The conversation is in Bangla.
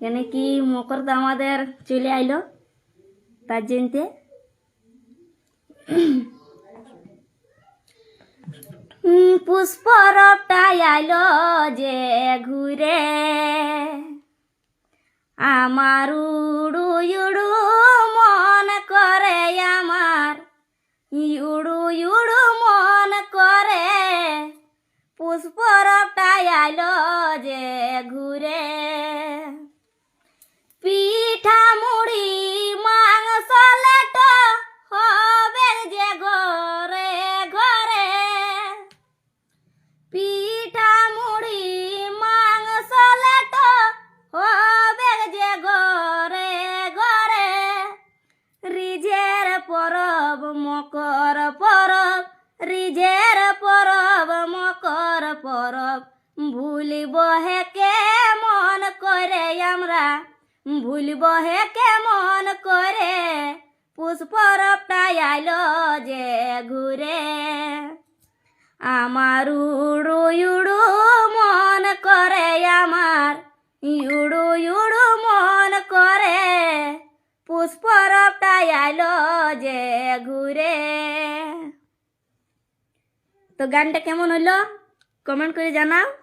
কেন কি মকর তো আমাদের চলে আইলো? তার জন্যতে পুষ্পরপটাই আইলো যে ঘুরে। আমার উড়ু উড়ু মন করে, আমার ইউড়ু ইউড়ু মন করে। পুষ্পরপটাই আইলো যে ঘুরে। পিঠা মুড়ি মাংস হবে যে ঘরে ঘরে। পিঠা মুড়ি মাংস হবে যে ঘরে ঘরে। রিজের পরব মকর পরব, রিজের পরব মকর পরব। ভুলিব হে কে মন করে আমরা ভুলিব হে কেমন করে? পুষ্পরবটা আইলো যে ঘুরে। আমার উড়ু ইউড়ু মন করে, আমার ইউড়ু ইউড়ু মন করে। পুষ্পরবটা আইলো যে ঘুরে। তো গানটা কেমন হলো কমেন্ট করে জানাও।